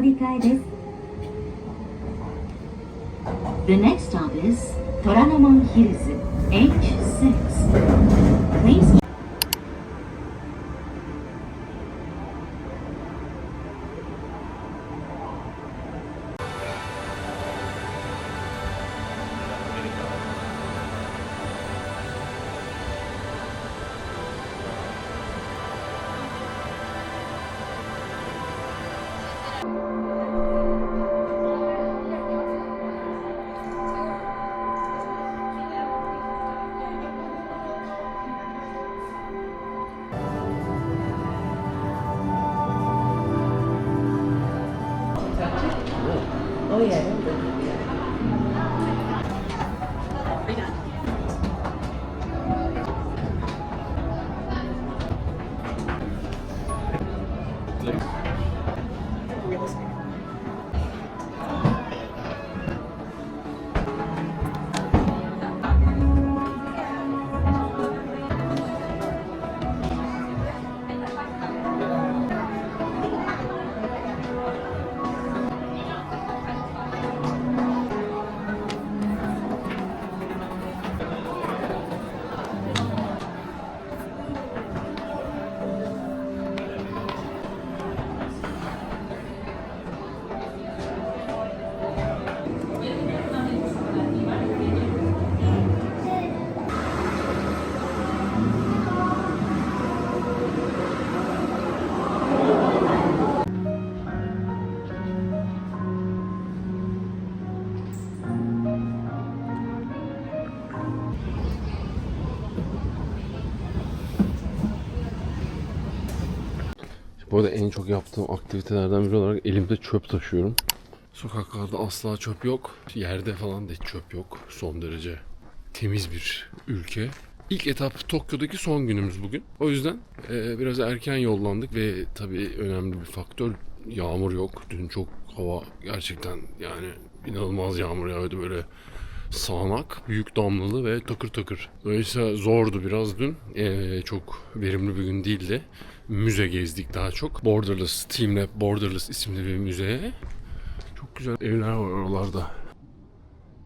乗り換えです The next stop is 虎ノ門ヒルズ H6 Please arada en çok yaptığım aktivitelerden biri olarak elimde çöp taşıyorum. Sokaklarda asla çöp yok. Yerde falan da hiç çöp yok. Son derece temiz bir ülke. İlk etap Tokyo'daki son günümüz bugün. O yüzden e, biraz erken yollandık ve tabii önemli bir faktör yağmur yok. Dün çok hava gerçekten yani inanılmaz yağmur yağıyordu böyle sağanak, büyük damlalı ve takır takır. Dolayısıyla zordu biraz dün. Ee, çok verimli bir gün değildi. Müze gezdik daha çok. Borderless, Team Lab Borderless isimli bir müzeye. Çok güzel evler var oralarda.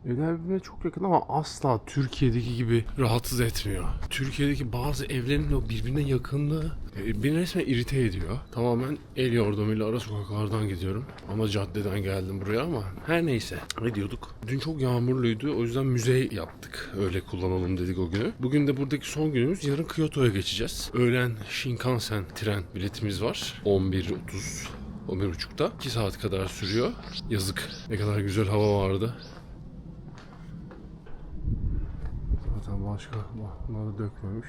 Evler çok yakın ama asla Türkiye'deki gibi rahatsız etmiyor. Türkiye'deki bazı evlerin o birbirine yakınlığı e, beni resmen irite ediyor. Tamamen el yordamıyla ara sokaklardan gidiyorum. Ama caddeden geldim buraya ama her neyse. Ne diyorduk? Dün çok yağmurluydu o yüzden müze yaptık. Öyle kullanalım dedik o günü. Bugün de buradaki son günümüz. Yarın Kyoto'ya geçeceğiz. Öğlen Shinkansen tren biletimiz var. 11.30 11.30'da 2 saat kadar sürüyor. Yazık. Ne kadar güzel hava vardı. Başka bunları dökmemiş.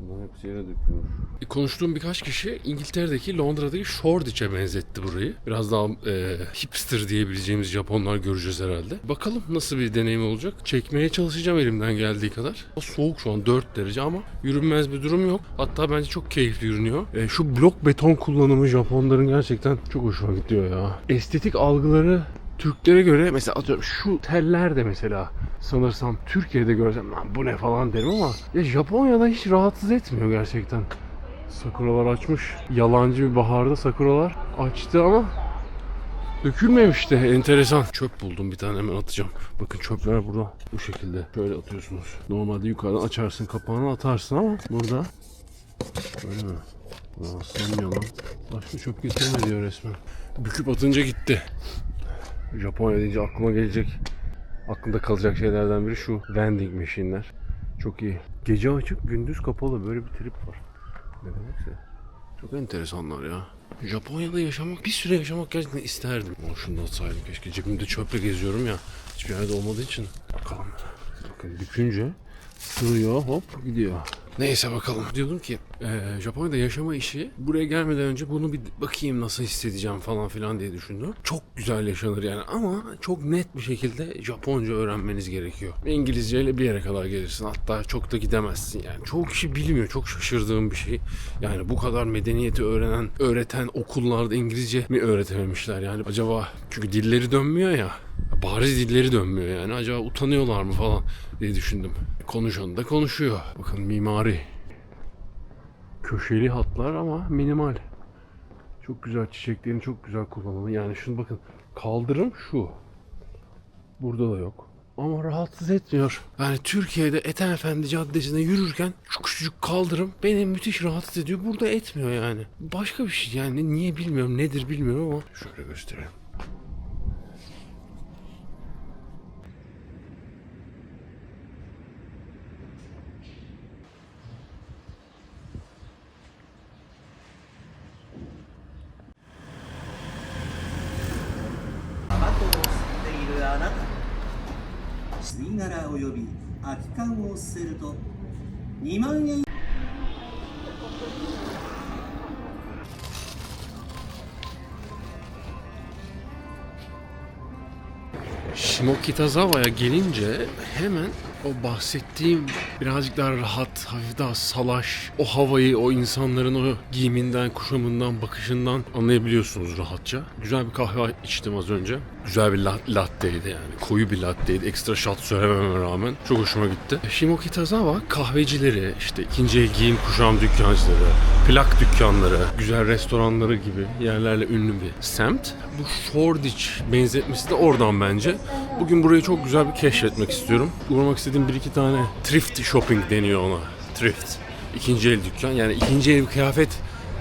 Bunların hepsi yere dökülmüş. E, Konuştuğum birkaç kişi İngiltere'deki Londra'daki Shoreditch'e benzetti burayı. Biraz daha e, hipster diyebileceğimiz Japonlar göreceğiz herhalde. Bakalım nasıl bir deneyim olacak. Çekmeye çalışacağım elimden geldiği kadar. Soğuk şu an 4 derece ama yürünmez bir durum yok. Hatta bence çok keyifli yürünüyor. E, şu blok beton kullanımı Japonların gerçekten çok hoşuma gidiyor ya. Estetik algıları Türklere göre mesela atıyorum şu teller de mesela sanırsam Türkiye'de görsem lan bu ne falan derim ama ya Japonya'da hiç rahatsız etmiyor gerçekten. Sakuralar açmış. Yalancı bir baharda sakuralar açtı ama dökülmemiş de enteresan. Çöp buldum bir tane hemen atacağım. Bakın çöpler burada bu şekilde. Şöyle atıyorsunuz. Normalde yukarıdan açarsın kapağını atarsın ama burada Öyle mi? Aa, sığmıyor lan. Başka çöp getirme diyor resmen. Büküp atınca gitti. Japonya deyince aklıma gelecek, aklımda kalacak şeylerden biri şu vending machine'ler. Çok iyi. Gece açık, gündüz kapalı. Böyle bir trip var. Ne demekse. Çok enteresanlar ya. Japonya'da yaşamak, bir süre yaşamak gerçekten isterdim. Ama şunu da atsaydım keşke. Cebimde çöple geziyorum ya. Hiçbir yerde olmadığı için. Bakalım. Bakın bükünce sığıyor hop gidiyor. Neyse bakalım. Diyordum ki eee, Japonya'da yaşama işi buraya gelmeden önce bunu bir bakayım nasıl hissedeceğim falan filan diye düşündüm. Çok güzel yaşanır yani ama çok net bir şekilde Japonca öğrenmeniz gerekiyor. İngilizceyle bir yere kadar gelirsin hatta çok da gidemezsin yani. Çoğu kişi bilmiyor çok şaşırdığım bir şey. Yani bu kadar medeniyeti öğrenen, öğreten okullarda İngilizce mi öğretememişler yani acaba çünkü dilleri dönmüyor ya. Bariz dilleri dönmüyor yani. Acaba utanıyorlar mı falan diye düşündüm. Konuşan da konuşuyor. Bakın mimari. Köşeli hatlar ama minimal. Çok güzel çiçeklerini çok güzel kullanımı. Yani şunu bakın kaldırım şu. Burada da yok. Ama rahatsız etmiyor. Yani Türkiye'de Ethem Efendi Caddesi'nde yürürken şu küçücük kaldırım beni müthiş rahatsız ediyor. Burada etmiyor yani. Başka bir şey yani niye bilmiyorum nedir bilmiyorum ama şöyle göstereyim. 及び空き缶を捨てると2万円。下北沢やギリンジェヘメン o bahsettiğim birazcık daha rahat, hafif daha salaş, o havayı, o insanların o giyiminden, kuşamından, bakışından anlayabiliyorsunuz rahatça. Güzel bir kahve içtim az önce. Güzel bir la- latte'ydi yani. Koyu bir latte'ydi. Ekstra shot söylememe rağmen. Çok hoşuma gitti. Shimokitazawa kahvecileri, işte ikinci giyim kuşam dükkancıları, plak dükkanları, güzel restoranları gibi yerlerle ünlü bir semt. Bu Shoreditch benzetmesi de oradan bence. Bugün burayı çok güzel bir keşfetmek istiyorum. Uğramak istediğim bir iki tane thrift shopping deniyor ona. Thrift. İkinci el dükkan. Yani ikinci el kıyafet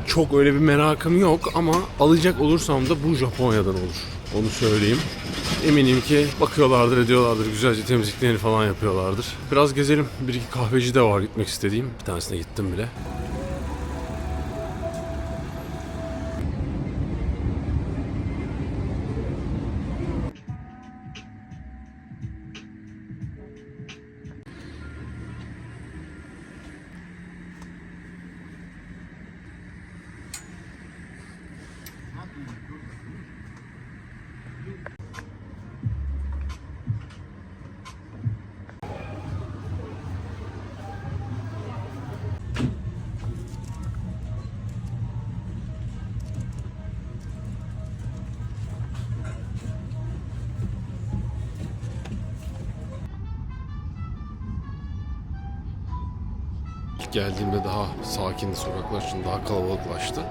çok öyle bir merakım yok ama alacak olursam da bu Japonya'dan olur. Onu söyleyeyim. Eminim ki bakıyorlardır, ediyorlardır, güzelce temizliklerini falan yapıyorlardır. Biraz gezelim. Bir iki kahveci de var gitmek istediğim. Bir tanesine gittim bile. Geldiğimde daha sakin sokaklar şimdi daha kalabalıklaştı.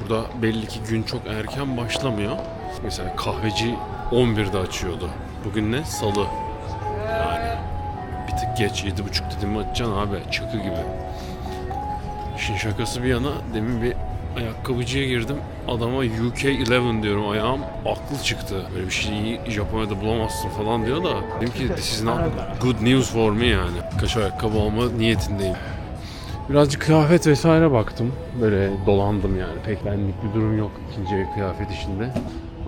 Burada belli ki gün çok erken başlamıyor. Mesela kahveci 11'de açıyordu. Bugün ne? Salı. Yani bir tık geç 7.30 dedim açacaksın abi çakı gibi. İşin şakası bir yana demin bir ayakkabıcıya girdim. Adama UK 11 diyorum ayağım aklı çıktı. Böyle bir şeyi Japonya'da bulamazsın falan diyor da dedim ki this is not good news for me yani. Kaç ayakkabı alma niyetindeyim. Birazcık kıyafet vesaire baktım. Böyle dolandım yani. Pek benlik bir durum yok ikinci el kıyafet işinde.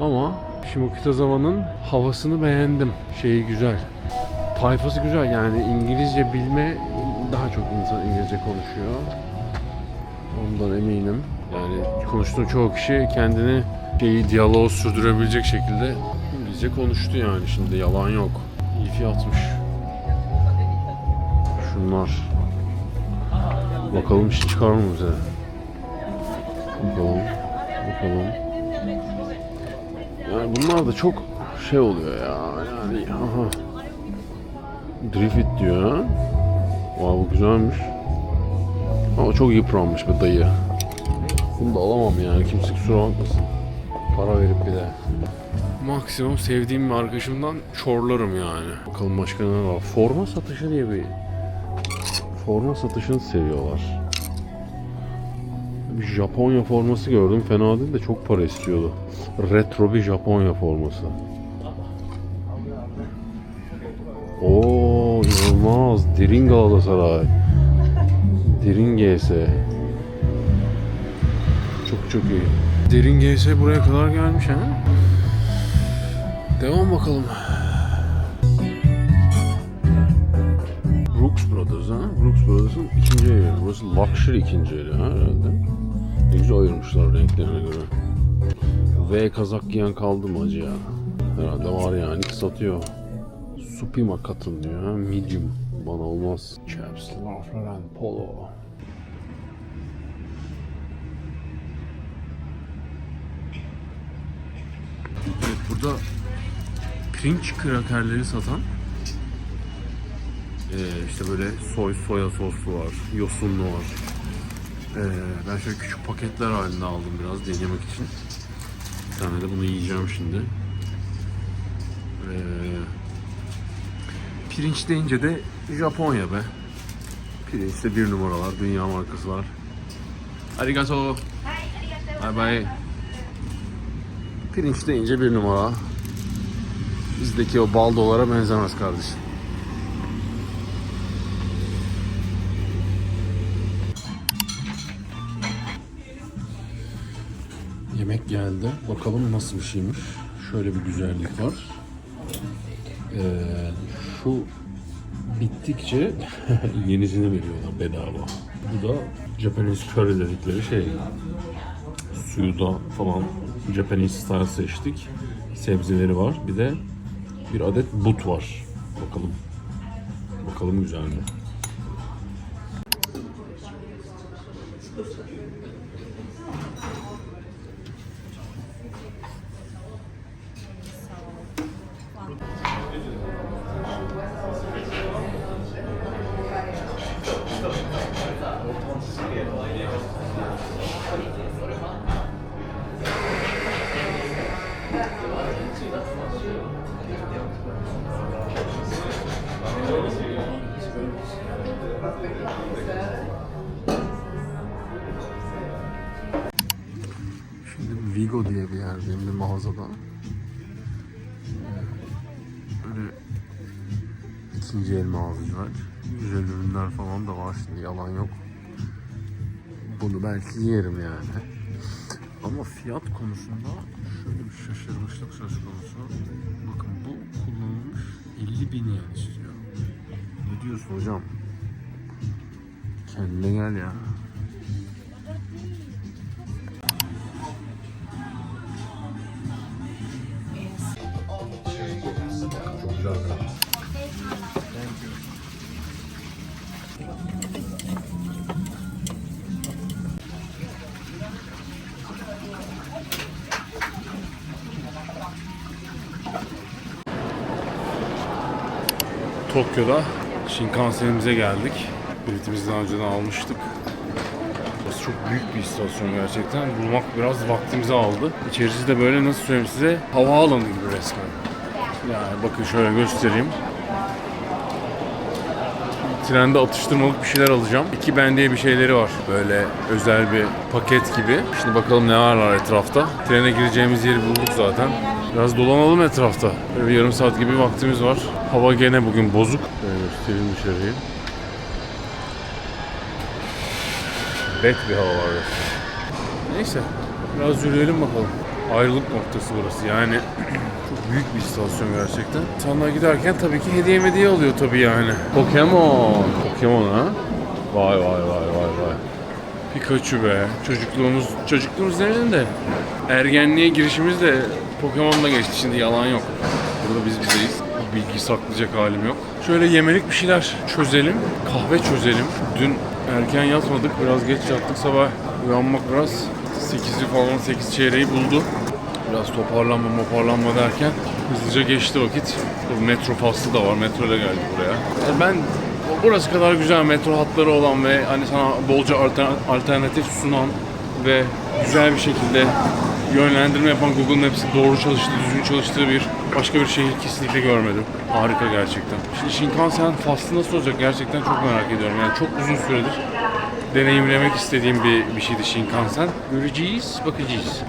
Ama Shimokitazawa'nın havasını beğendim. Şeyi güzel. Tayfası güzel yani İngilizce bilme daha çok insan İngilizce konuşuyor. Ondan eminim. Yani konuştuğum çoğu kişi kendini şeyi diyaloğu sürdürebilecek şekilde İngilizce konuştu yani şimdi yalan yok. İyi fiyatmış. Şunlar. Bakalım iş çıkar mı bize? Bakalım. Bakalım. Yani bunlar da çok şey oluyor ya. Yani aha. Drift diyor ha. Vay bu güzelmiş. Ama çok yıpranmış bir dayı. Bunu da alamam yani. Kimse kusura bakmasın. Para verip bir de. Maksimum sevdiğim bir arkadaşımdan çorlarım yani. Bakalım başka ne var. Forma satışı diye bir forma satışını seviyorlar. Bir Japonya forması gördüm. Fena değil de çok para istiyordu. Retro bir Japonya forması. Oo inanılmaz. Derin Galatasaray. Derin GS. Çok çok iyi. Derin GS buraya kadar gelmiş ha. Devam bakalım. Brooks Brothers ha? Burası Luxury ikinci evi ha herhalde. Ne güzel ayırmışlar renklerine göre. V kazak giyen kaldı mı acı ya? Herhalde var yani. Satıyor. Supima katın diyor ha. Medium. Bana olmaz. Chaps, Laughland, Polo. Evet burada pirinç krakerleri satan ee, işte böyle soy soya soslu var, yosunlu var. Ee, ben şöyle küçük paketler halinde aldım biraz denemek için. Bir tane de bunu yiyeceğim şimdi. Ee, pirinç deyince de Japonya be. Pirinçte bir numaralar, dünya markası var. Arigato. Bye bye. Pirinç deyince bir numara. Bizdeki o baldolara benzemez kardeşim. Yemek geldi. Bakalım nasıl bir şeymiş. Şöyle bir güzellik var. Ee, şu bittikçe yenisini veriyorlar bedava. Bu da Japanese curry dedikleri şey. Suyu da falan Japanese style seçtik. Sebzeleri var. Bir de bir adet but var. Bakalım. Bakalım güzel mi? Mağazada. Böyle ikinci el mağazalar. Güzel ürünler falan da var şimdi yalan yok. Bunu belki yerim yani. Ama fiyat konusunda şöyle bir şaşırmışlık söz konusu. Bakın bu kullanılmış 50 bin yen istiyor. Ne diyorsun hocam? Kendine gel ya. Tokyo'da Shinkansen'imize geldik. Biletimizi daha önceden almıştık. Burası çok büyük bir istasyon gerçekten. Bulmak biraz vaktimizi aldı. İçerisi de böyle nasıl söyleyeyim size havaalanı gibi resmen. Yani bakın şöyle göstereyim. Trende atıştırmalık bir şeyler alacağım. İki ben diye bir şeyleri var. Böyle özel bir paket gibi. Şimdi bakalım ne varlar etrafta. Trene gireceğimiz yeri bulduk zaten. Biraz dolanalım etrafta. Böyle bir yarım saat gibi vaktimiz var. Hava gene bugün bozuk. Böyle göstereyim dışarıyı. Bet bir hava var. Neyse. Biraz yürüyelim bakalım. Ayrılık noktası burası. Yani çok büyük bir istasyon gerçekten. İnsanlar giderken tabii ki hediye hediye alıyor tabii yani. Pokemon. Pokemon ha? Vay vay vay vay vay. Pikachu be. Çocukluğumuz, çocukluğumuz demeyelim de ergenliğe girişimiz de Pokemon'la geçti. Şimdi yalan yok. Burada biz bizeyiz. Bu bilgiyi saklayacak halim yok. Şöyle yemelik bir şeyler çözelim. Kahve çözelim. Dün erken yatmadık. Biraz geç yattık. Sabah uyanmak biraz 8'i falan 8 çeyreği buldu. Biraz toparlanma moparlanma derken hızlıca geçti vakit. Bu metro faslı da var. Metro ile geldik buraya. Yani ben burası kadar güzel metro hatları olan ve hani sana bolca altern- alternatif sunan ve güzel bir şekilde yönlendirme yapan Google Maps'in doğru çalıştığı, düzgün çalıştığı bir başka bir şehir kesinlikle görmedim. Harika gerçekten. Şimdi Shinkansen faslı nasıl olacak gerçekten çok merak ediyorum. Yani çok uzun süredir deneyimlemek istediğim bir, bir şeydi Shinkansen. Göreceğiz, bakacağız.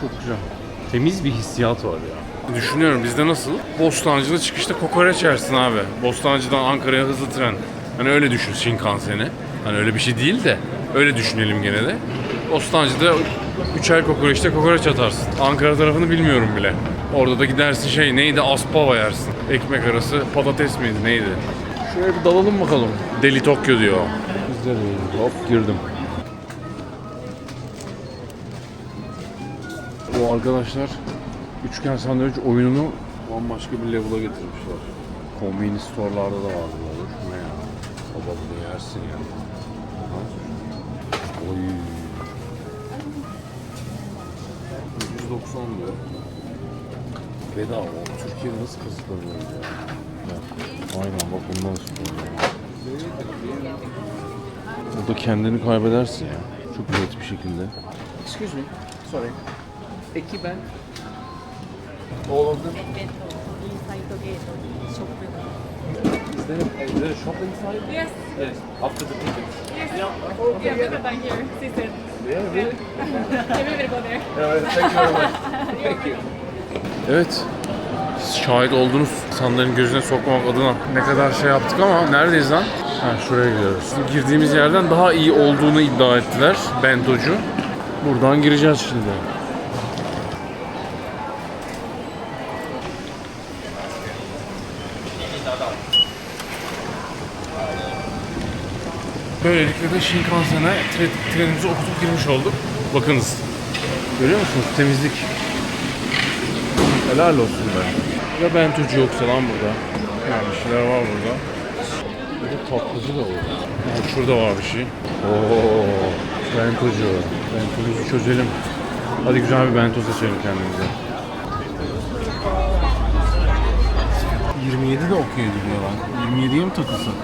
Çok güzel. Temiz bir hissiyat var ya. Düşünüyorum bizde nasıl? Bostancı'da çıkışta kokoreç yersin abi. Bostancı'dan Ankara'ya hızlı tren. Hani öyle düşün Shinkansen'i. Hani öyle bir şey değil de öyle düşünelim gene de. Bostancı'da üçer kokoreçte kokoreç atarsın. Ankara tarafını bilmiyorum bile. Orada da gidersin şey neydi aspava yersin. Ekmek arası patates miydi neydi? Şöyle bir dalalım bakalım. Deli Tokyo diyor. Biz de hop girdim. Bu arkadaşlar üçgen sandviç oyununu bambaşka bir level'a getirmişler. Convenience store'larda da vardı. Şu ne ya? Baba bunu yersin ya. Oy. 190 diyor. Bedava. Türkiye'de nasıl kazıklanıyoruz ya? ya. Aynen bak bundan sonra. Burada kendini kaybedersin ya. Çok net bir şekilde. Excuse me. Sorry. Ekiben. All of them. Is there, is there a shop inside? Yes, Yes. After the tickets. yes. Yeah, better than here. She said. Yeah, really? Yeah, we will go there. Yeah, thank you very much. thank you. Evet. Şahit olduğunuz insanların gözüne sokmak adına ne kadar şey yaptık ama neredeyiz lan? Ha şuraya gidiyoruz. Girdiğimiz yerden daha iyi olduğunu iddia ettiler Bentocu. Buradan gireceğiz şimdi. Böylelikle de Shinkansen'e tre- trenimizi okutup girmiş olduk. Bakınız. Görüyor musunuz? Temizlik. Helal olsun be. Ya Bentocu yoksa lan burada. Yani bir şeyler var burada. Bir de tatlıcı da var. Ha, şurada var bir şey. Oo, Bentocu. Bentocu'yu çözelim. Hadi güzel bir bento seçelim kendimize. 27 de okey diyor lan. 27'ye mi takılsak?